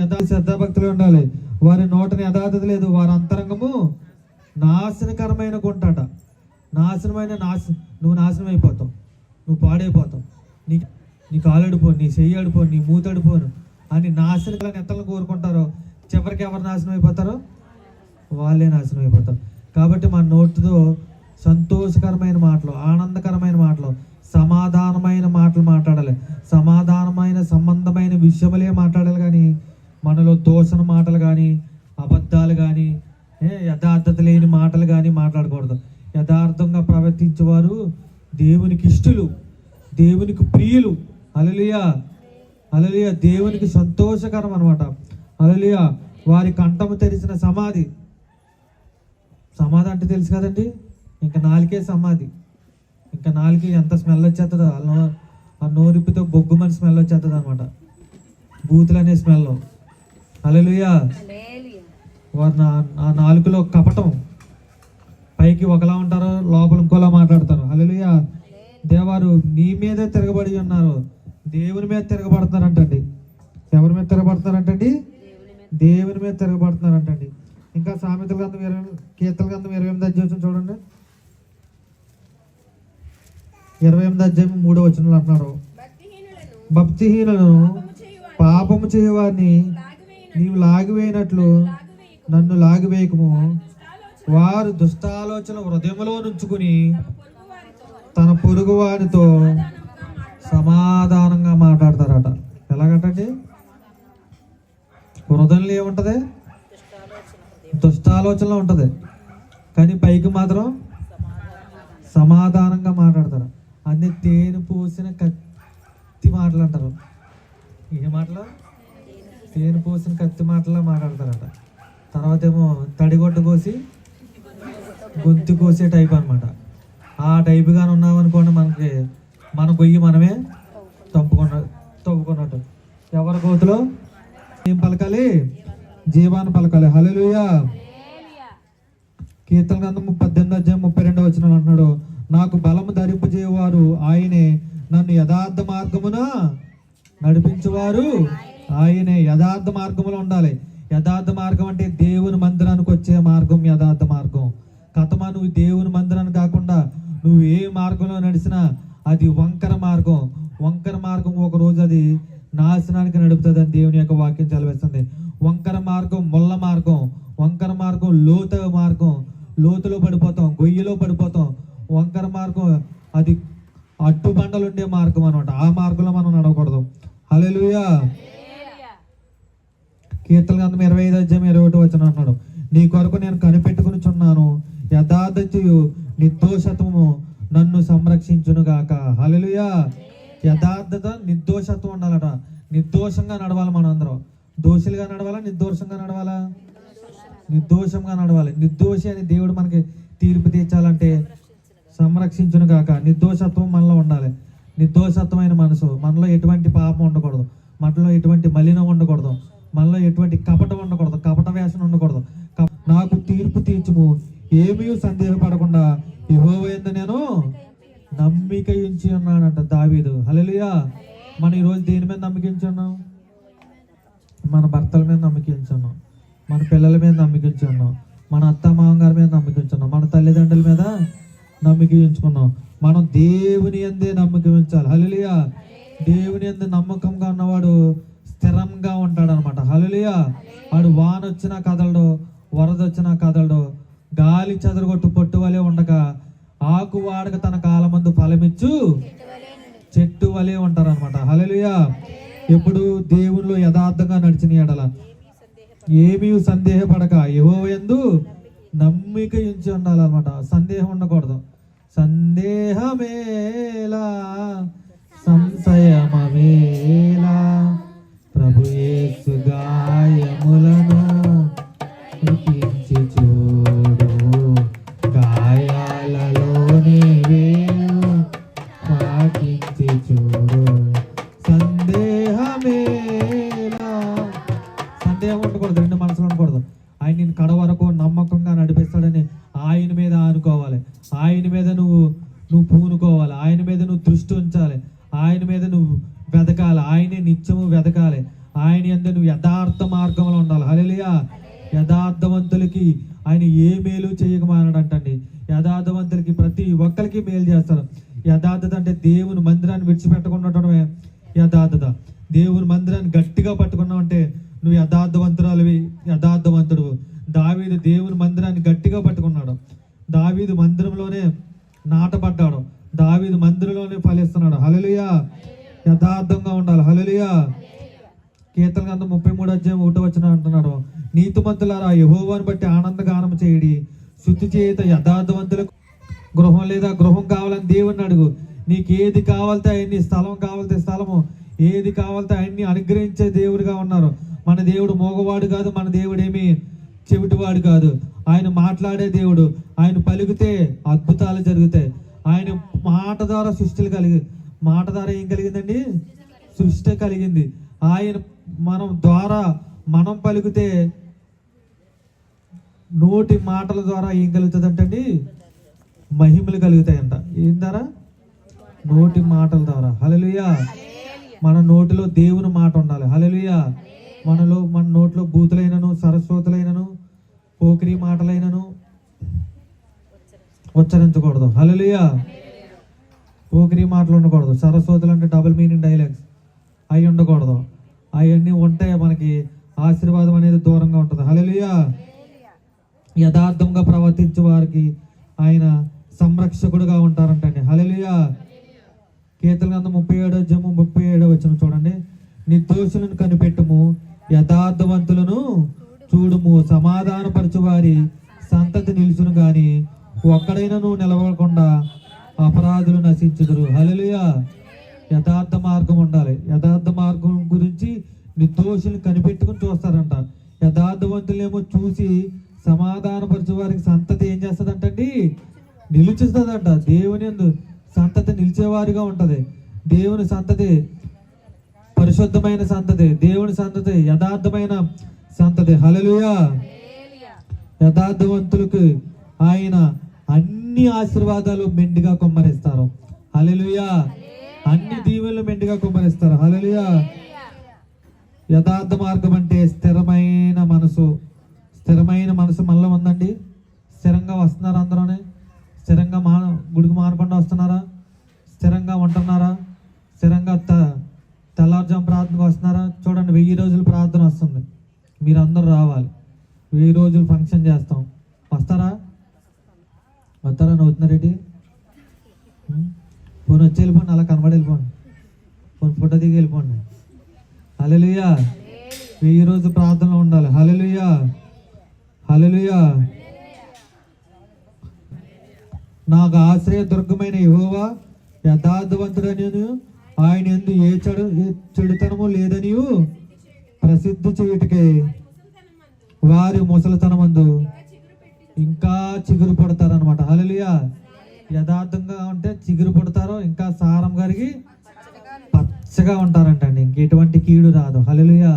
యథా శ్రద్ధాభక్తులు ఉండాలి. వారి నోటని యథార్థత లేదు. వారి అంతరంగము నాశనకరమైన గుంటట. నాశనమైన నాశ నువ్వు నాశనం అయిపోతావు నువ్వు పాడైపోతావు. నీ నీ కాలుడిపోను నీ చెయ్యి అడిపోను నీ మూతడిపోను అని నాశనకరమైన ఎత్తలను కోరుకుంటారో. చివరికి ఎవరు నాశనం అయిపోతారో వాళ్ళే నాశనం అయిపోతారు కాబట్టి మన నోటితో సంతోషకరమైన మాటలు ఆనందకరమైన మాటలు సమాధానమైన మాటలు మాట్లాడాలి. సమాధానమైన సంబంధమైన విషయములే మాట్లాడాలి కానీ మనలో దోషణ మాటలు కానీ అబద్ధాలు కానీ ఏ, యథార్థత లేని మాటలు కానీ మాట్లాడకూడదు. యథార్థంగా ప్రవర్తించేవారు దేవునికి ఇష్టలు దేవునికి ప్రియులు. అలలియా అలలియ దేవునికి సంతోషకరం అనమాట అలలియ వారి కంఠము తెరిచిన సమాధి. సమాధి అంటే తెలుసు కదండి? ఇంకా నాలుకే సమాధి. ఇంకా నాలుగు ఎంత స్మెల్ వచ్చేస్తుందో ఆ నో- ఆ నోరిపితో బొగ్గుమని స్మెల్ వచ్చేస్తుంది అనమాట బూతులు అనే స్మెల్. అలలుయా వారు నా ఆ నాలుగులో కపటం. పైకి ఒకలా ఉంటారు లోపల ఇంకోలా మాట్లాడతారు. అలలుయా దేవారు నీ మీదే తిరగబడి ఉన్నారు. దేవుని మీద తిరగబడుతున్నారంటండి. ఎవరి మీద తిరగబడుతున్నారంటండి? దేవుని మీద. తిరగబడుతున్నారంటండి. ఇంకా సామెతల గ్రంథం ఇరవై కీర్తన గ్రంథం ఇరవై ఎనిమిది అధ్యాయం చూడండి. ఇరవై ఎనిమిది అధ్యాయం మూడో వచనంలో అంటున్నారు. భక్తిహీనులను పాపము చేయవారిని నీవు లాగివేయనట్లు నన్ను లాగివేయకము. వారు దుష్టాలోచన హృదయంలో నుంచుకుని తన పొరుగు వారితో సమాధానంగా మాట్లాడతారట. ఎలాగంటండి హృదయంలో ఏముంటుంది దుష్టాలోచనలో ఉంటుంది. కానీ పైకి మాత్రం సమాధానంగా మాట్లాడతారు. అన్ని తేనె పోసిన కత్తి మాటలు అంటారు. ఏ మాటలు? తేనె పోసిన కత్తి మాటలా మాట్లాడతారట. తర్వాత ఏమో తడిగొట్ట కోసి గొంతు కోసే టైప్ అనమాట ఆ టైప్గానే ఉన్నామనుకోండి మనకి మన గొయ్యి మనమే తప్పుకున్న తవ్వుకున్నట్టు. ఎవరి గోతులో ఏం పలకాలి? జీవాన్ని పలకాలి. హల్లెలూయా. కీర్తన గ్రంథం పద్దెనిమిది అధ్యాయం ముప్పై రెండో వచ్చిన అంటున్నాడు నాకు బలము ధరింపజేయవారు ఆయనే నన్ను యథార్థ మార్గమున నడిపించేవారు ఆయనే యథార్థ మార్గంలో ఉండాలి. యథార్థ మార్గం అంటే దేవుని మందిరానికి వచ్చే మార్గం యథార్థ మార్గం. కథమా నువ్వు దేవుని మందిరాన్ని కాకుండా నువ్వు ఏ మార్గంలో నడిచినా అది వంకర మార్గం. వంకర మార్గం ఒక రోజు అది నాశనానికి నడుపుతుంది అని దేవుని యొక్క వాక్యం చదివేస్తుంది వంకర మార్గం ముళ్ళ మార్గం. వంకర మార్గం లోత మార్గం. లోతులో పడిపోతాం గొయ్యిలో పడిపోతాం. వంకర మార్గం అది అట్టుబండలుండే ఉండే మార్గం అనమాట ఆ మార్గంలో మనం నడవకూడదు. హలో కీర్తన గ్రంథం ఇరవై ఐదు అధ్యాయం ఇరవై ఒకటి వచ్చిన అన్నాడు నీ కొరకు నేను కనిపెట్టుకుని చున్నాను యథార్థతయు నిర్దోషత్వము నన్ను సంరక్షించును గాక హల్లెలూయా. యథార్థత నిర్దోషత్వం ఉండాలట. నిర్దోషంగా నడవాలి మనందరం. దోషులుగా నడవాలా? నిర్దోషంగా నడవాలా? నిర్దోషంగా నడవాలి. నిర్దోషి అని దేవుడు మనకి తీర్పు తీర్చాలంటే సంరక్షించును గాక నిర్దోషత్వం మనలో ఉండాలి. నిర్దోషత్వమైన మనసు. మనలో ఎటువంటి పాపం ఉండకూడదు. మనలో ఎటువంటి మలినం ఉండకూడదు. మనలో ఎటువంటి కపటం ఉండకూడదు కపట వేషం ఉండకూడదు. కప- నాకు తీర్పు తీర్చుము ఏమీ సందేహపడకుండా ఇవ్వబోయింది నేను నమ్మిక ఇచ్చి ఉన్నానంట దావీదు. హల్లెలూయా. మనం ఈరోజు దేని మీద నమ్మకించున్నాం ఉన్నాం? మన భర్తల మీద నమ్మకించున్నాం మన పిల్లల మీద నమ్మకించున్నాం మన అత్త మామగారి మీద నమ్మకించున్నాం మన తల్లిదండ్రుల మీద నమ్మకం ఉంచుకున్నాం మనం దేవుని ఎందే నమ్మకం ఉంచాలి హలిలియా దేవుని ఎందు నమ్మకంగా ఉన్నవాడు స్థిరంగా ఉంటాడు అనమాట హలిలియా వాడు వాన వచ్చినా కదలడు వరద వచ్చినా కదలడు. గాలి చెదరగొట్టు పొట్టు వలె ఉండగా ఆకు వాడక తన కాలమందు ఫలమిచ్చు చెట్టు వలె ఉంటారు అనమాట హలలుయా ఎప్పుడు దేవుళ్ళు యథార్థంగా నడిచిన ఎడల. ఏమీ సందేహపడక ఏవో ఎందు నమ్మిక ఉంచి ఉండాలన్నమాట సందేహం ఉండకూడదు. సందేహమేలా సంశయమేలా ప్రభు యేసుగా. యథార్థవంతుడు దావీదు దేవుని మందిరాన్ని గట్టిగా పట్టుకున్నాడు. దావీదు మందిరంలోనే నాటపడ్డాడు దావీదు మందిరంలోనే ఫలిస్తున్నాడు. హలలుయా యథార్థంగా ఉండాలి. హలలుయా కీర్తన గ్రంథం ముప్పై మూడు అధ్యాయం ఒకటి వచ్చిన అంటున్నాడు. నీతిమంతులారా యహోవాను బట్టి ఆనందగానం చేయడి. శుద్ధి చేత యథార్థవంతులకు గృహం లేదా గృహం కావాలని దేవుని అడుగు. నీకు ఏది కావాలితే అన్ని స్థలం కావాలితే స్థలము. ఏది కావాలితే అన్ని అనుగ్రహించే దేవుడిగా ఉన్నారు. మన దేవుడు మోగవాడు కాదు మన దేవుడు ఏమి చెవిటివాడు కాదు. ఆయన మాట్లాడే దేవుడు ఆయన పలికితే అద్భుతాలు జరుగుతాయి. ఆయన మాట ద్వారా సృష్టిలు కలిగి మాట ద్వారా ఏం కలిగిందండి? సృష్టి కలిగింది. ఆయన మనం ద్వారా మనం పలికితే నోటి మాటల ద్వారా ఏం కలుగుతుంది అంటండి మహిమలు కలుగుతాయంట. ఏం ద్వారా నోటి మాటల ద్వారా. హలలుయా మన నోటిలో దేవుని మాట ఉండాలి. హలలుయా మనలో మన నోట్లో బూతులైనను సరస్వతులైనను పోకిరి మాటలైనను ఉచ్చరించకూడదు. హలలుయా పోకిరి మాటలు ఉండకూడదు. సరస్వతులు అంటే డబుల్ మీనింగ్ డైలాగ్స్. అవి ఉండకూడదు. అవన్నీ ఉంటే మనకి? ఆశీర్వాదం అనేది దూరంగా ఉంటుంది. హలలుయా యథార్థంగా ప్రవర్తించే వారికి ఆయన సంరక్షకుడుగా ఉంటారంటండి. హలలుయా కీర్తన గ్రంథం ముప్పై ఏడో జమ్ము ముప్పై ఏడో వచ్చిన చూడండి. నిర్దోషులను కనిపెట్టుము యథార్థవంతులను చూడుము సమాధానపరచు వారి సంతతి నిలుచును గాని ఒక్కడైనను నిలవకుండా అపరాధులు నశించుదురు. హలలుయా యథార్థ మార్గం ఉండాలి. యథార్థ మార్గం గురించి నిర్దోషులను కనిపెట్టుకుని చూస్తారంట. యథార్థవంతులేమో చూసి సమాధానపరచు వారికి సంతతి ఏం చేస్తుందంటండి? నిలుచుస్తుందంట దేవుని యందు సంతతి నిలిచేవారిగా ఉంటది. దేవుని సంతతి పరిశుద్ధమైన సంతతి దేవుని సంతతి యథార్థమైన సంతతి. హల్లెలూయా. యథార్థవంతులకు ఆయన అన్ని ఆశీర్వాదాలు మెండుగా కుమ్మరిస్తారు. హల్లెలూయా. అన్ని దీవెనలు మెండుగా కుమ్మరిస్తారు. హల్లెలూయా. యథార్థ మార్గం అంటే స్థిరమైన మనసు. స్థిరమైన మనసు మనలో ఉందండి. స్థిరంగా వస్తున్నారు ఇంకా చిగురు పడతారనమాట హలలియా యథార్థంగా ఉంటే చిగురు పడతారు ఇంకా సారం కరిగి పచ్చగా ఉంటారంటండి. ఇంక ఎటువంటి కీడు రాదు. హలలియా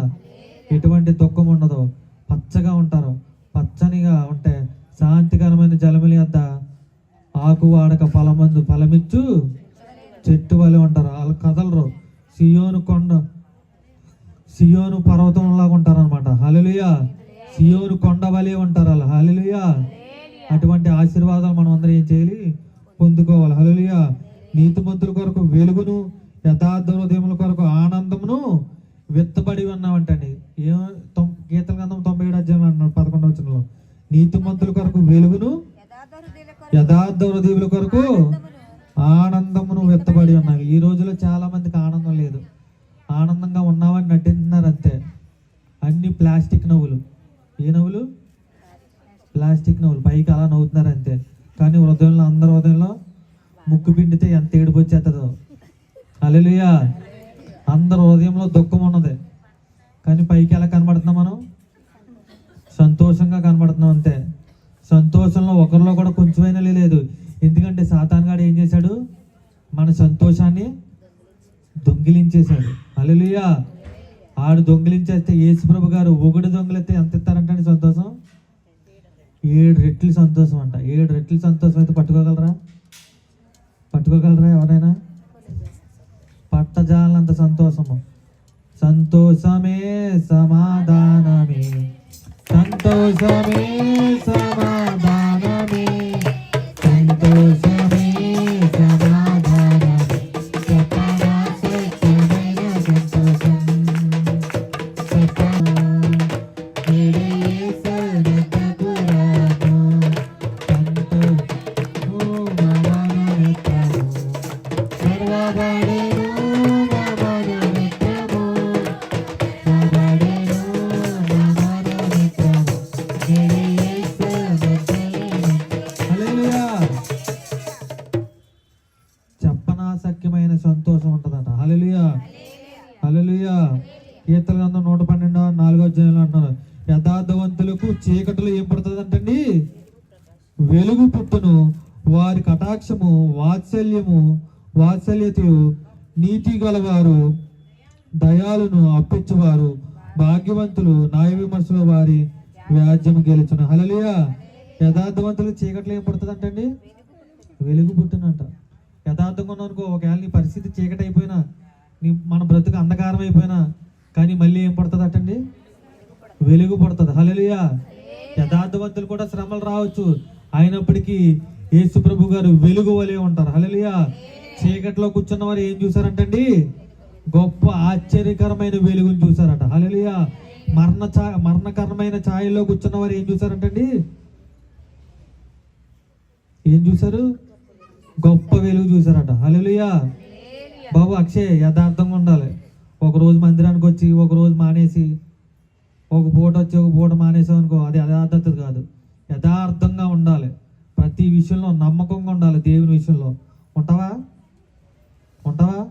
ఎటువంటి దుఃఖం ఉండదు. పచ్చగా ఉంటారు. పచ్చనిగా ఉంటే శాంతికరమైన జలమిలి అద్ద ఆకు వాడక ఫలమందు ఫలమిచ్చు చెట్టు వలె ఉంటారు. వాళ్ళు కదలరు. సియోను కొండ సియోను పర్వతంలాగా ఉంటారనమాట ఉంటారు అనమాట సియోను కొండ వలె ఉంటారు వాళ్ళు హలలుయా అటువంటి ఆశీర్వాదాలు మనం అందరం ఏం చేయాలి? పొందుకోవాలి. హలలుయా నీతిమంతుల కొరకు వెలుగును యథార్థ హృదయముల కొరకు ఆనందమును విత్తబడి ఉన్నామంటండి ఏం గీతల గంధం తొంభై ఏడు అధ్యాయం అన్నాడు పదకొండవ వచనంలో. నీతిమంతుల కొరకు వెలుగును యథార్థ హృదయుల కొరకు ఆనందమును. వెత్తబడి ఉన్నాయి ఈ రోజులో చాలా మందికి ఆనందం లేదు. ఆనందంగా ఉన్నామని నటిస్తున్నారు అంతే. అన్ని ప్లాస్టిక్ నవ్వులు. ఏ నవ్వులు? ప్లాస్టిక్ నవ్వులు. పైకి అలా నవ్వుతున్నారు అంతే కానీ హృదయంలో అందరి హృదయంలో ముక్కు పిండితే ఎంత ఏడుపు వచ్చేస్తుందో అలెలుయా అందరి హృదయంలో దుఃఖం ఉన్నది. కానీ పైకి ఎలా కనబడుతున్నాం మనం? సంతోషంగా కనబడుతున్నాం అంతే. సంతోషంలో ఒకరిలో కూడా కొంచెమైనా లేదు. ఎందుకంటే సాతాన్ గాడు ఏం చేశాడు? మన సంతోషాన్ని దొంగిలించేశాడు. అలెలుయా ఆడు దొంగిలించేస్తే యేసుప్రభు గారు ఒకటి దొంగిలిస్తే ఎంత ఇస్తారంటే సంతోషం? ఏడు రెట్లు సంతోషం అంట. ఏడు రెట్లు సంతోషం అయితే పట్టుకోగలరా? పట్టుకోగలరా ఎవరైనా పట్టజాలంత సంతోషము. సంతోషమే సమాధానమే. సంతోషమే సమాధానం. గలవారు దయాలను అప్పించువారు భాగ్యవంతులు న్యాయ విమర్శలు వారి వ్యాజ్యం గెలుచును. హలలియ యథార్థవంతులు చీకట్లో ఏం పడుతుందంటండి? వెలుగు పుట్టినంట. యథార్థంగా ఉన్నానుకో అనుకో ఒకవేళ నీ పరిస్థితి చీకటి అయిపోయినా నీ మన బ్రతుకు అంధకారం అయిపోయినా కానీ మళ్ళీ ఏం పడుతుంది అటండి వెలుగు పడుతుంది. హలలియ యథార్థవంతులు కూడా శ్రమలు రావచ్చు. అయినప్పటికీ యేసు ప్రభు గారు వెలుగు వలె ఉంటారు. హలలియా చీకట్లో కూర్చున్న వారు ఏం చూసారంటండి గొప్ప ఆశ్చర్యకరమైన వెలుగుని చూసారట హల్లెలూయా. మరణ ఛా మరణకరమైన ఛాయల్లో కూర్చున్న వారు ఏం చూసారంటండి ఏం చూసారు గొప్ప వెలుగు చూసారట హల్లెలూయా. బాబు అక్షయ్ యథార్థంగా ఉండాలి. ఒక రోజు మందిరానికి వచ్చి ఒక రోజు మానేసి ఒక పూట వచ్చి ఒక పూట మానేసాం అనుకో అది యథార్థత కాదు. యథార్థంగా ఉండాలి. ప్రతి విషయంలో నమ్మకంగా ఉండాలి దేవుని విషయంలో. ఉంటావా? ఉంటావా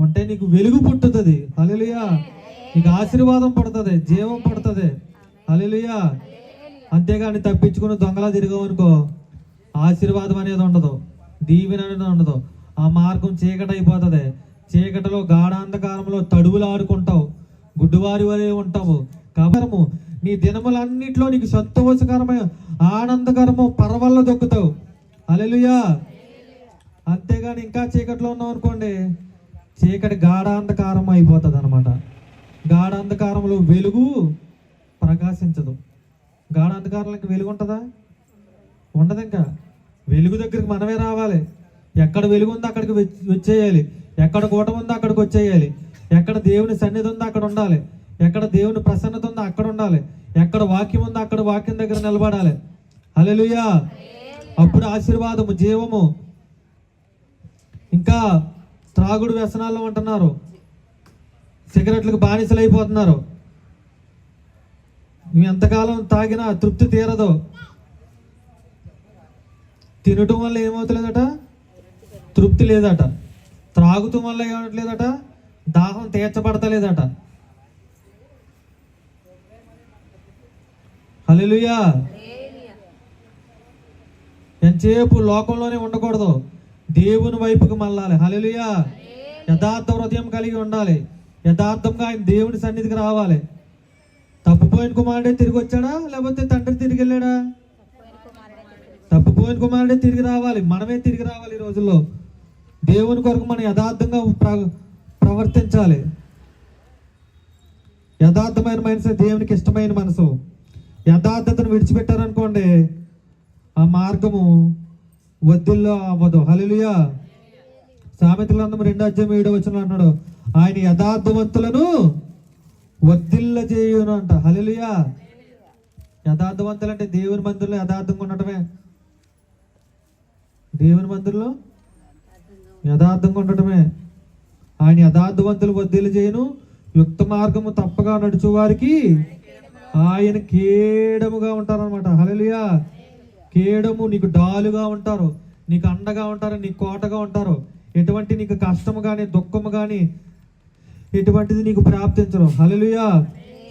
ఉంటే నీకు వెలుగు పుట్టుతుంది. హల్లెలూయా. నీకు ఆశీర్వాదం పడుతుంది. జీవం పడుతుంది. హల్లెలూయా. అంతేగాని తప్పించుకుని దొంగలా తిరగవనుకో ఆశీర్వాదం అనేది ఉండదు. దీవెన అనేది ఉండదు. ఆ మార్గం చీకటి అయిపోతుంది. చీకటిలో గాఢాంధకారంలో తడువులు ఆడుకుంటావు గుడ్డువారి వలె ఉంటావు. కబరము నీ దినములన్నిట్లో నీకు సంతోషకరమైన ఆనందకరము పర్వల్లో దొక్కుతావు. అలెలుయా అంతేగాని ఇంకా చీకట్లో ఉన్నాం అనుకోండి చీకటి గాఢాంధకారం అయిపోతుంది అనమాట గాఢాంధకారంలో వెలుగు ప్రకాశించదు. గాఢాంధకారంలోకి వెలుగు ఉంటుందా? ఉండదు ఇంకా. వెలుగు దగ్గరికి మనమే రావాలి. ఎక్కడ వెలుగు ఉందో అక్కడికి వచ్చేయాలి. ఎక్కడ కూటం ఉందో అక్కడికి వచ్చేయాలి. ఎక్కడ దేవుని సన్నిధి ఉందో అక్కడ ఉండాలి. ఎక్కడ దేవుని ప్రసన్నత ఉందో అక్కడ ఉండాలి. ఎక్కడ వాక్యం ఉందో అక్కడ వాక్యం దగ్గర నిలబడాలి. అలెలుయా అప్పుడు ఆశీర్వాదము జీవము ఇంకా త్రాగుడు వ్యసనాల్లో ఉంటున్నారు సిగరెట్లకు బానిసలు అయిపోతున్నారు నువ్వు ఎంతకాలం తాగినా తృప్తి తీరదు. తినటం వల్ల ఏమవుతలేదట? తృప్తి లేదట. త్రాగుతం వల్ల ఏమవట్లేదట దాహం తీర్చబడతలేదట. హల్లెలూయా. ఎంతసేపు లోకంలోనే ఉండకూడదు. దేవుని వైపుకి మళ్ళాలి. హల్లెలూయా. యథార్థ హృదయం కలిగి ఉండాలి. యథార్థంగా ఆయన దేవుని సన్నిధికి రావాలి. తప్పుపోయిన కుమారుడే తిరిగి వచ్చాడా? లేకపోతే తండ్రి తిరిగి వెళ్ళాడా? తప్పుపోయిన కుమారుడే తిరిగి రావాలి. మనమే తిరిగి రావాలి ఈ రోజుల్లో. దేవుని కొరకు మనం యథార్థంగా ప్రవర్తించాలి. యథార్థమైన మనసు దేవునికి ఇష్టమైన మనసు. యథార్థతను విడిచిపెట్టారనుకోండి ఆ మార్గము వద్దుల్లో అవ్వదు. హల్లెలూయా. సామెతల గ్రంథం రెండో అధ్యాయం ఏడో వచ్చిన అన్నాడు ఆయన యథార్థవంతులను వర్ధిల్ల చేయును అంట. హల్లెలూయా. యథార్థవంతులు అంటే దేవుని మందిరంలో యథార్థంగా ఉండటమే. దేవుని మందిరంలో యథార్థంగా ఉండటమే. ఆయన యథార్థవంతులు వర్ధిల్ల చేయను. యుక్త మార్గము తప్పగా నడుచు వారికి ఆయన కీడముగా ఉంటారనమాట హలలియా కేడము నీకు డాలుగా ఉంటారు నీకు అండగా ఉంటారు నీకు కోటగా ఉంటారు. ఎటువంటి నీకు కష్టము కానీ దుఃఖము కానీ ఎటువంటిది నీకు ప్రాప్తించరు. హలలుయా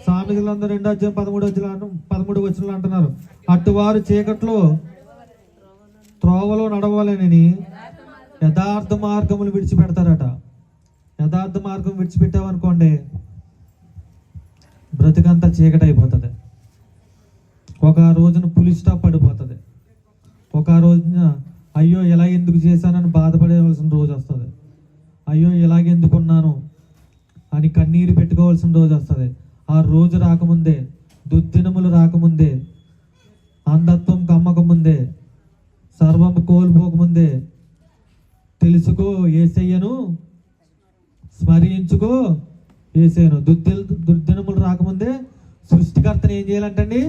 సామెతలందరూ రెండో అధ్యాయం పదమూడు వచ్చిన పదమూడు వచ్చిన అంటున్నారు. అటువారు చీకట్లో త్రోవలో నడవాలని యథార్థ మార్గములు విడిచిపెడతారట. యథార్థ మార్గం విడిచిపెట్టామనుకోండి బ్రతికంతా చీకటి అయిపోతుంది ఒక రోజున పులి స్టాప్ పడిపోతుంది. ఒక రోజున అయ్యో ఎలా ఎందుకు చేశానని బాధపడేవలసిన రోజు వస్తుంది. అయ్యో ఎలాగెందుకున్నాను అని కన్నీరు పెట్టుకోవాల్సిన రోజు వస్తుంది. ఆ రోజు రాకముందే దుర్దినములు రాకముందే అంధత్వం కమ్మకముందే సర్వం కోల్పోకముందే తెలుసుకో ఏసయ్యను స్మరించుకో ఏసయ్యను. దుర్దిల్ దుర్దినములు రాకముందే సృష్టికర్తను ఏం చేయాలంటే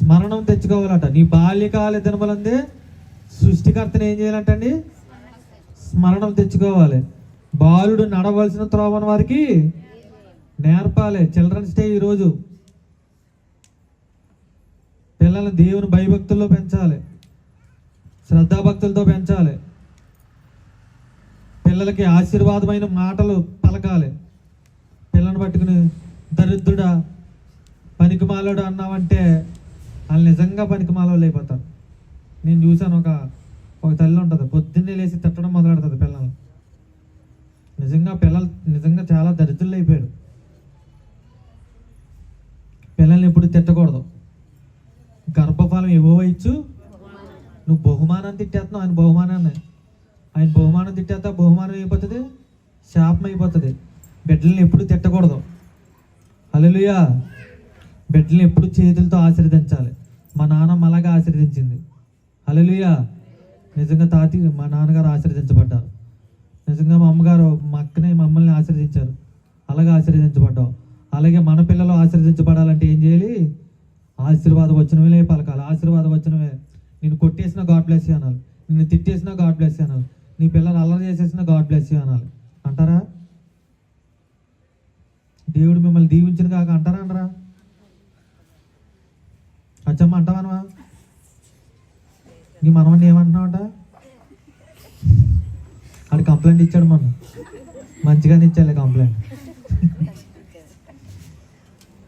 స్మరణం తెచ్చుకోవాలంట. నీ బాల్యకాల దినములందే సృష్టికర్తను ఏం చేయాలంటండి? స్మరణం తెచ్చుకోవాలి. బాలుడు నడవలసిన త్రోవన వారికి నేర్పాలి. చిల్డ్రన్స్ డే ఈరోజు. పిల్లల్ని దేవుని భయభక్తుల్లో పెంచాలి. శ్రద్ధాభక్తులతో పెంచాలి. పిల్లలకి ఆశీర్వాదమైన మాటలు పలకాలి. పిల్లని పట్టుకుని దరిద్రుడా పనికిమాలడు అన్నామంటే వాళ్ళు నిజంగా పనికిమాలోళ్ళు అయిపోతారు. నేను చూశాను ఒక ఒక తల్లి ఉంటుంది. పొద్దున్నే లేచి తిట్టడం మొదలెడుతుంది పిల్లల్ని. నిజంగా పిల్లలు నిజంగా చాలా దరిద్రులు అయిపోయాడు పిల్లల్ని ఎప్పుడు తిట్టకూడదు. గర్భఫలం ఇవ్వ ఇచ్చు. నువ్వు బహుమానం తిట్టేస్తున్నావు. ఆయన బహుమానాన్ని. ఆయన బహుమానం తిట్టేస్తా బహుమానం అయిపోతుంది. శాపం అయిపోతుంది. బిడ్డల్ని ఎప్పుడు తిట్టకూడదు. హల్లెలూయా. బిడ్డలను ఎప్పుడు చేతులతో ఆశీర్వదించాలి. మా నాన్న అలాగే ఆశీర్వదించింది. హల్లెలూయా. నిజంగా తాతి మా నాన్నగారు ఆశీర్వదించబడ్డారు. నిజంగా మా అమ్మగారు మా అక్కనే మమ్మల్ని ఆశీర్వదించారు. అలాగే ఆశీర్వదించబడ్డాం అలాగే మన పిల్లలు ఆశీర్వదించబడాలంటే ఏం చేయాలి? ఆశీర్వాదం వచ్చినవే పలకాలి ఆశీర్వాదం వచ్చినవే. నేను కొట్టేసిన గాడ్ బ్లెస్ అనాలి. నిన్ను తిట్టేసిన గాడ్ బ్లెస్ అనాలి. నీ పిల్లలు అల్లరి చేసేసిన గాడ్ బ్లెస్ అనాలి. అంటారా? దేవుడు మిమ్మల్ని దీవించిన కాక అంటారా అంటారా? అచ్చమ్మ అంటావా నీ మనవాడిని ఏమంటున్నావట? ఆడు కంప్లైంట్ ఇచ్చాడు మనం మంచిగానే ఇచ్చాలి కంప్లైంట్.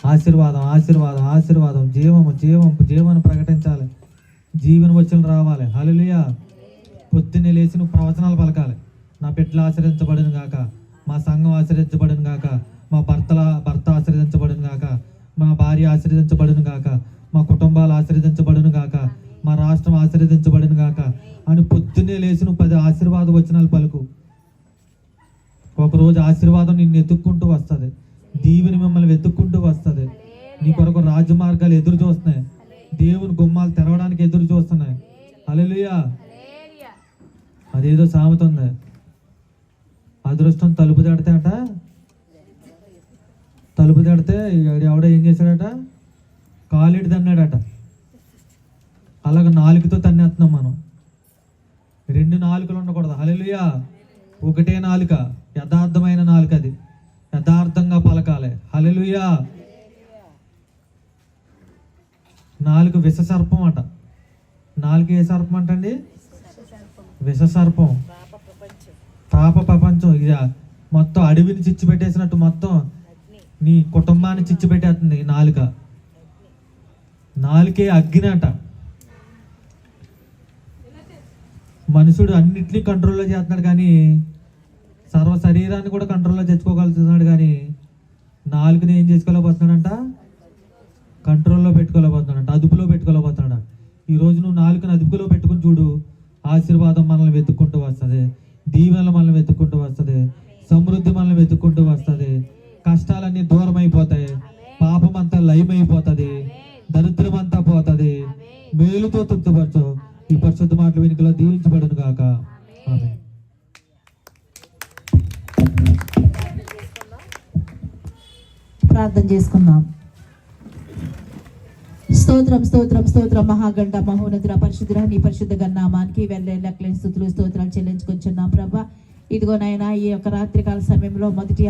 ఆశీర్వాదం ఆశీర్వాదం ఆశీర్వాదం జీవము జీవం జీవనం ప్రకటించాలి. జీవన వచ్చిన రావాలి. హల్లెలూయా. పొద్దున్నే లేచి నువ్వు ప్రవచనాలు పలకాలి. నా బిడ్డలు ఆశ్రయించబడిన గాక మా సంఘం ఆశ్రయించబడిన గాక మా భర్తల భర్త ఆశ్రయించబడిన గాక మా భార్య ఆశ్రయించబడిన గాక మా కుటుంబాలు ఆశ్రయించబడిన గాక. మా రాష్ట్రం ఆశీర్వదించబడిన గాక. అని పొద్దున్నే లేచి నువ్వు పది ఆశీర్వాద వచనాలు పలుకు. ఒకరోజు ఆశీర్వాదం నిన్ను ఎత్తుక్కుంటూ వస్తుంది. దీవెని మిమ్మల్ని వెతుక్కుంటూ వస్తుంది. నీ కొరకు రాజమార్గాలు ఎదురు చూస్తున్నాయి. దేవుని గుమ్మాలు తెరవడానికి ఎదురు చూస్తున్నాయి. అలలుయా అదేదో సామెత ఉంది. అదృష్టం తలుపు తడితే అట? తలుపు తడితే ఎవడో ఏం చేశాడట? కాలిడి తన్నాడట అలాగ నాలుగుతో తన్నేస్తున్నాం మనం. రెండు నాలుకలు ఉండకూడదు. హలలుయా ఒకటే నాలుక. యథార్థమైన నాలుక అది. యథార్థంగా పలకాలి. హలలుయా నాలుగు విష సర్పం అట. నాలుగు ఏ సర్పం అంటండి? విష సర్పం తాప ప్రపంచం. ఇక మొత్తం అడవిని చిచ్చు పెట్టేసినట్టు మొత్తం నీ కుటుంబాన్ని చిచ్చు పెట్టేస్తుంది ఈ నాలుక. నాలుకే అగ్ని అంట మనుషుడు అన్నిటినీ కంట్రోల్లో చేస్తున్నాడు కానీ సర్వ శరీరాన్ని కూడా కంట్రోల్లో తెచ్చుకోగలుగుతున్నాడు కానీ నాలుగుని ఏం చేసుకోలేకపోతున్నాడంట? కంట్రోల్లో పెట్టుకోలేకపోతున్నాడంట అదుపులో పెట్టుకోలేకపోతున్నాడు ఈ రోజు నువ్వు నాలుగుని అదుపులో పెట్టుకుని చూడు ఆశీర్వాదం మనల్ని వెతుక్కుంటూ వస్తుంది దీవెనలు మనల్ని వెతుక్కుంటూ వస్తుంది సమృద్ధి మనల్ని వెతుక్కుంటూ వస్తుంది కష్టాలన్నీ దూరం అయిపోతాయి పాపం అంతా లయమైపోతుంది. దరిద్రం అంతా పోతుంది. మేలుతో తృప్తిపరచు. ఈ పరిశుద్ధ మాటలు వెనుకలో దీవించబడును గాక. ఆమేన్. ప్రార్థన చేసుకుందాం. స్తోత్రం స్తోత్రం స్తోత్రం. మహాగండ మహోన్నతుల పరిశుద్ధుల నీ పరిశుద్ధ నామానికి వెళ్ళే లెక్కలేని స్థుతులు స్తోత్రాలు చెల్లించుకొచ్చున్నాం ప్రభా. ఇదిగోనైనా ఈ యొక్క రాత్రికాల సమయంలో మొదటి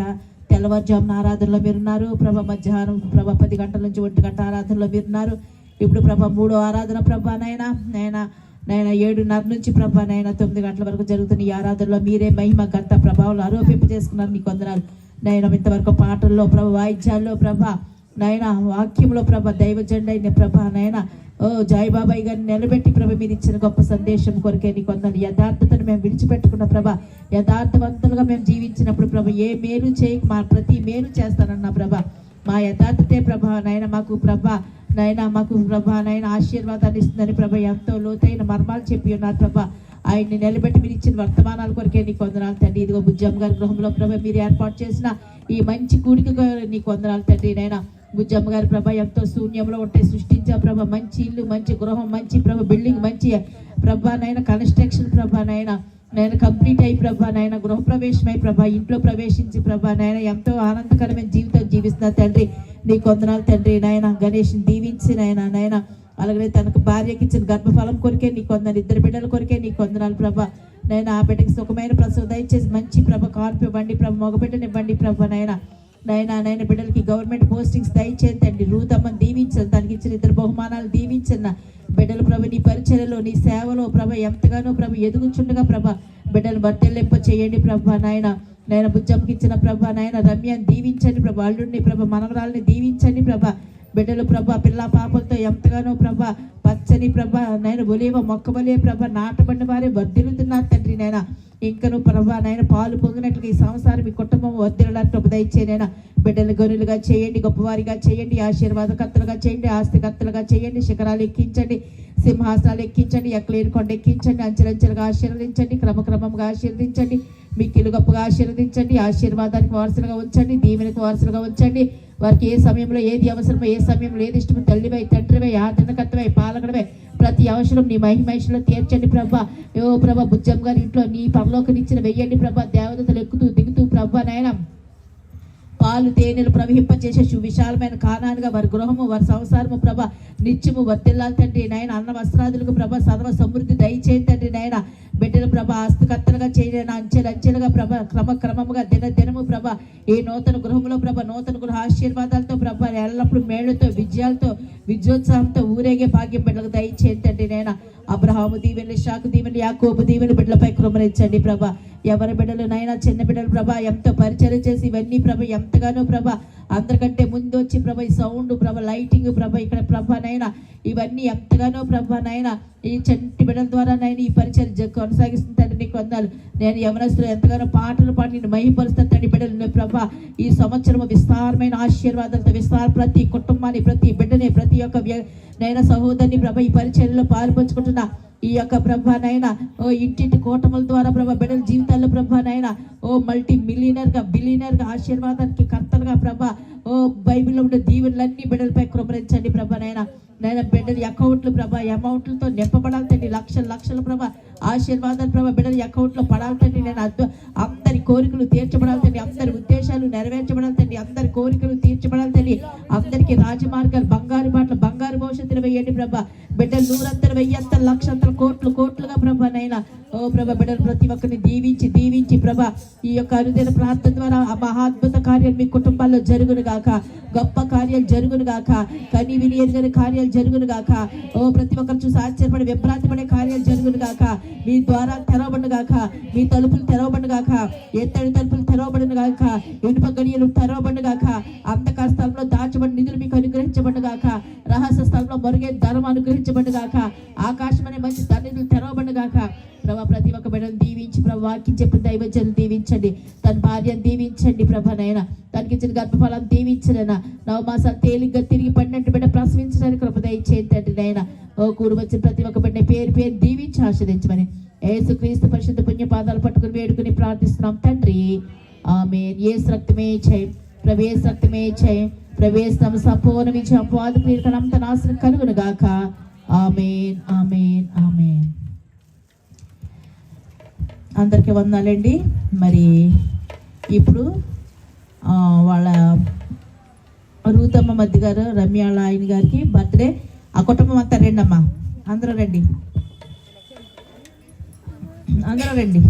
తెల్లవారుజామున ఆరాధనలో మీరున్నారు. ప్రభ మధ్యాహ్నం ప్రభ పది గంటల నుంచి ఒంటి గంట ఆరాధనలో మీరున్నారు. ఇప్పుడు ప్రభ మూడో ఆరాధన ప్రభ నైనా నైనా నైనా ఏడున్నర నుంచి ప్రభా నైనా తొమ్మిది గంటల వరకు జరుగుతున్న ఈ ఆరాధనలో మీరే మహిమ గంత ప్రభావాలు ఆరోపింపు చేసుకున్నారు నీకు వందనాలు నైనా ఇంతవరకు పాటల్లో ప్రభ వాయిద్యాల్లో ప్రభ నాయన వాక్యంలో ప్రభ దైవ జెండా అయిన ప్రభ నాయన ఓ జాయ్ బాబాయ్ గారిని నిలబెట్టి ప్రభ మీరు ఇచ్చిన గొప్ప సందేశం కొరకే నీకు వందలు యథార్థతను మేము విడిచిపెట్టుకున్న ప్రభ యథార్థవంతులుగా మేము జీవించినప్పుడు ప్రభ ఏ మేలు చేయ మా ప్రతి మేలు చేస్తానన్న ప్రభ మా యథార్థతే ప్రభ నాయన మాకు ప్రభ నాయన మాకు ప్రభ నాయన ఆశీర్వాదాన్ని ఇస్తుందని ప్రభ ఎంతో లోతైన మర్మాలు చెప్పి ఉన్నారు ప్రభ. ఆయన్ని నిలబెట్టి మీరు ఇచ్చిన వర్తమానాల కొరకే నీకు వందనాలు తండ్రి. ఇదిగో బుజ్జమ్మ గారి గృహంలో ప్రభ మీరు ఏర్పాటు చేసిన ఈ మంచి కూడిక నీకు వందనాలు తండ్రి నైనా. బుజ్జమ్మ గారి ప్రభ ఎంతో శూన్యంలో ఉంటే సృష్టించా ప్రభ. మంచి ఇల్లు మంచి గృహం మంచి ప్రభ. బిల్డింగ్ మంచి ప్రభానైనా కన్స్ట్రక్షన్ ప్రభానైనా నాయన నేను కంప్లీట్ అయి ప్రభా నాయన గృహప్రవేశమై ప్రభా ఇంట్లో ప్రవేశించి ప్రభా నాయన ఎంతో ఆనందకరమైన జీవితం జీవిస్తున్న తండ్రి. నీ కొందనాలు తండ్రి నాయన గణేష్ని దీవించి నాయన నాయన. అలాగే తనకు భార్యకి ఇచ్చిన గర్భఫలం కొరికే నీ కొందరు ఇద్దరు బిడ్డల కొరికే నీ కొందనాలు ప్రభా. నేను ఆ బిడ్డకి సుఖమైన ప్రసవం దయచేసి మంచి ప్రభ. కార్పు ఇవ్వండి ప్రభ మగబిడ్డనివ్వండి ప్రభ నాయన. నాయన నాయన బిడ్డలకి గవర్నమెంట్ పోస్టింగ్స్ దయచేయండి. రూతమ్మని దీవించాలి తనకి ఇచ్చిన ఇద్దరు బహుమానాలు దీవించిన. బిడ్డలు ప్రభ నీ పరిచయలో నీ సేవలో ప్రభ ఎంతగానో ప్రభ ఎదుగుచుండగా ప్రభ బిడ్డలు బట్టెల్లెప్ప చేయండి ప్రభ నాయన. నాయన బుజ్జమ్మకి ఇచ్చిన ప్రభ నాయన రమ్యాన్ని దీవించండి ప్రభ అల్లుడిని ప్రభ మనవరాలని దీవించండి ప్రభ. బిడ్డలు ప్రభ పిల్ల పాపలతో ఎంతగానో ప్రభ పచ్చని ప్రభ నేను ఒలేవ మొక్కవలే ప్రభ నాటబడిన వారే వర్ధిల్లుతున్నారు తండ్రి నాయన. ఇంకను ప్రభ నాయన పాలు పొంగినట్లుగా ఈ సంవత్సరం మీ కుటుంబం వర్ధిల్లాలని ప్రభు దయచేనైనా బిడ్డలు గనులుగా చేయండి గొప్పవారిగా చేయండి ఆశీర్వాదకర్తలుగా చేయండి ఆస్తికర్తలుగా చేయండి శిఖరాలు ఎక్కించండి సింహాసనాలు ఎక్కించండి ఎక్కలేని కొండ ఎక్కించండి అంచెలంచెలుగా ఆశీర్వదించండి క్రమక్రమంగా ఆశీర్వదించండి. మిక్కిలు గొప్పగా ఆశీర్వదించండి ఆశీర్వాదానికి వారసులుగా ఉంచండి దీవెనకు వారసులుగా ఉంచండి. వారికి ఏ సమయంలో ఏది అవసరమో ఏ సమయంలో ఏది ఇష్టమో తల్లివై తండ్రివై ఆదరణకర్తవై పాలకుడవై. ప్రతి అవసరం నీ మహిమహిషలో తీర్చండి ప్రభా. ఓ ప్రభా బుజ్జం గారి ఇంట్లో నీ పరలోకనిచ్చిన వెయ్యండి ప్రభా. దేవతలు ఎక్కుతూ దిగుతూ ప్రభా నాయన. పాలు తేనెలు ప్రవహింపచేసే సు- విశాలమైన కారణాలుగా వారి గృహము వారి సంసారము ప్రభ. నిత్యము వర్తిల్లాలి తండ్రి నాయన. అన్న వస్త్రాదులకు ప్రభ సర్వ సమృద్ధి దయచేయండి తండ్రి నాయన. బిడ్డల ప్రభ ఆస్తికర్తలుగా చేయలేని అంచెలు అంచెలుగా ప్రభ క్రమ క్రమముగా దిన దినము ప్రభ ఈ నూతన గృహంలో ప్రభ నూతన గృహ ఆశీర్వాదాలతో ప్రభ ఎల్లప్పుడు మేళ్ళతో విజయాలతో విజయోత్సాహంతో ఊరేగే భాగ్యం బిడ్డలకు దయచేయండి నేను అబ్రహాము దీవెనలు షాకు దీవెనలు యాకోబు దీవెనలు బిడ్డలపై కృమరించండి ప్రభ. ఎవరి బిడ్డలు నైనా చిన్న బిడ్డలు ప్రభ ఎంతో పరిచయం చేసి ఇవన్నీ ప్రభ ఎంతగానో ప్రభ అందరికంటే ముందు వచ్చి ప్రభ ఈ సౌండ్ ప్రభ లైటింగ్ ప్రభ ఇక్కడ ప్రభ నైనా ఇవన్నీ ఎంతగానో ప్రభ నైనా ఈ చెట్టి బిడ్డల ద్వారా నేను ఈ పరిచయం కొనసాగిస్తున్న తండ్రి నీకు వందాలు నేను యవనస్తులు ఎంతగానో పాటలు పాడి నేను మహిపరుస్తాను బిడ్డలు ప్రభా ఈ సంవత్సరం విస్తారమైన ఆశీర్వాదాలతో విస్తార ప్రతి కుటుంబాన్ని ప్రతి బిడ్డని ప్రతి ఒక్క వ్య- నైనా సహోదరిని ప్రభ ఈ పరిచయంలో పాల్పంచుకుంటున్నా ఈ యొక్క ప్రభానైనా ఓ ఇంటింటి కూటముల ద్వారా ప్రభ బిడ్డల జీవితాల్లో ప్రభానైనా ఓ మల్టీ మిలినర్గా గా ఆశీర్వాదానికి కర్తలుగా ప్రభా ఓ బైబిల్లో ఉండే దీవెనలన్నీ బిడ్డలపై కృపరించండి ప్రభానైనా నేను బిడ్డల అకౌంట్లు ప్రభ అమౌంట్లతో నింపబడాలి తండ్రి లక్షల లక్షల ప్రభ ఆశీర్వాదాలు ప్రభ బిడ్డల అకౌంట్లో పడాలి తండ్రి నేను అద్భు అందరి కోరికలు తీర్చబడాలి తండ్రి అందరి ఉద్దేశాలు నెరవేర్చబడాలి తండ్రి అందరి కోరికలు తీర్చబడాలి తండ్రి అందరికి రాజమార్గాలు బంగారు బాటలు బంగారు భవిష్యత్తులు వేయండి ప్రభా. బిడ్డలు నూరంతలు వెయ్యంతలు లక్షంతలు కోట్లు కోట్లుగా ప్రభ నైనా ఓ ప్రభ బిడ్డలు ప్రతి ఒక్కరిని దీవించి దీవించి ప్రభ ఈ యొక్క అరుదైన ప్రార్థన ద్వారా ఆ మహాద్భుత కార్యాలు మీ కుటుంబాల్లో జరుగును గాక. గొప్ప కార్యాలు జరుగును గాక. కని విని ఎరుగని కార్యాలు జరుగును గాక. ఓ ప్రతి ఒక్కరు చూసి ఆశ్చర్యపడి విభ్రాంతి పడే కార్యాలు జరుగును గాక. మీ ద్వారా తెరవబడిన గాక. మీ తలుపులు తెరవబడిన గాక. ఎత్తడి తలుపులు తెరవబడిన గాక. ఇనుప గడియలు తెరవబడిన గాక. అంధకార స్థలంలో దాచబడి నిధులు మీకు అనుగ్రహించబడిన గాక. రహస్య స్థలంలో మరుగే ధనం అనుగ్రహించబడిన గాక. ఆకాశం అనే మంచి తల్లిదులు తెరవబడిన గాక. ప్రభా ప్రతి ఒక్క బిడ్డను దీవించి ప్రభు వాకించే చెప్పిన దీవించండి. తన భార్యను దీవించండి ప్రభ నాయన. తనకి ఇచ్చిన గర్భఫలం దీవించడన నవమాసాలు తేలిగ్గా తిరిగి పడినట్టు బిడ్డ ప్రసవించడానికి కృపదయ దయచేయండి నాయన. ఓ కూడి వచ్చిన ప్రతి ఒక్క బిడ్డ పేరు పేరు దీవించి ఆశ్రదించమని ఏసు క్రీస్తు పరిశుద్ధ పుణ్య పాదాలు పట్టుకుని వేడుకుని ప్రార్థిస్తున్నాం తండ్రి. ఆమె ఏ రక్తమే చేయం ఏ రక్తమే చేయం ప్రవేశం సంపూర్ణ విజయం అపవాద క్రియకంత నాశనం కలుగును గాక. Amen amen amen. అందరికీ వందాలండి. మరి ఇప్పుడు వాళ్ళ రూతమ్మ మధ్య గారు రమ్యాళ ఆయన గారికి బర్త్డే. ఆ కుటుంబం అంతా రండి అమ్మా అందరూ రండి. అందరూ రండి.